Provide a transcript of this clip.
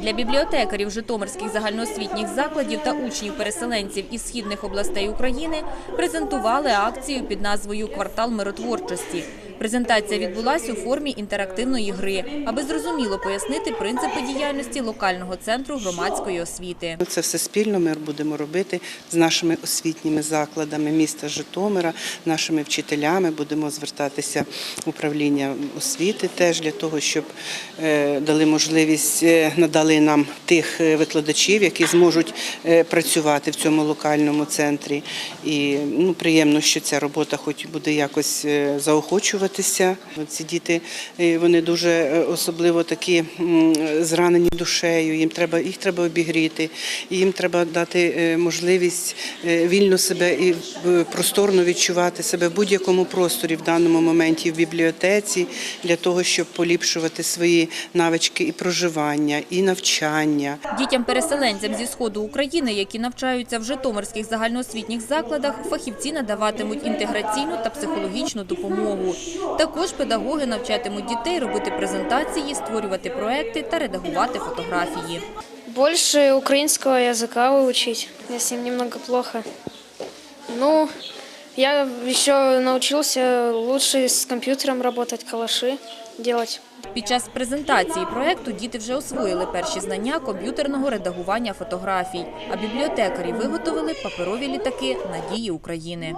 Для бібліотекарів житомирських загальноосвітніх закладів та учнів-переселенців із східних областей України презентували акцію під назвою Квартал миротворчості. Презентація відбулася у формі інтерактивної гри, аби зрозуміло пояснити принципи діяльності локального центру громадської освіти. Це все спільно ми будемо робити з нашими освітніми закладами міста Житомира, нашими вчителями. Будемо звертатися в управління освіти теж для того, щоб е, дали можливість, е, надали нам тих е, викладачів, які зможуть працювати в цьому локальному центрі. І ну, приємно, що ця робота хоч буде якось е, заохочуватися. Ці діти е, вони дуже е, особливо такі зранені душею. Їм треба їх треба обігріти, їм треба дати е, можливість вільно себе і просторно відчувати себе в будь-якому просторі в даному моменті в бібліотеці для того, щоб поліпшувати свої навички і проживання, і навчання. Дітям-переселенцям зі сходу України, які навчаються в житомирських загальноосвітніх закладах, фахівці надаватимуть інтеграційну та психологічну допомогу. Також педагоги навчатимуть дітей робити презентації, створювати проекти та редагувати фотографії. Больше украинского языка выучить. Я с ним немного плохо. Ну, я еще научился лучше с компьютером работать, калаши делать. Під час презентації проекту діти вже освоїли перші знання комп'ютерного редагування фотографій, а бібліотекарі виготовили паперові літаки надії України.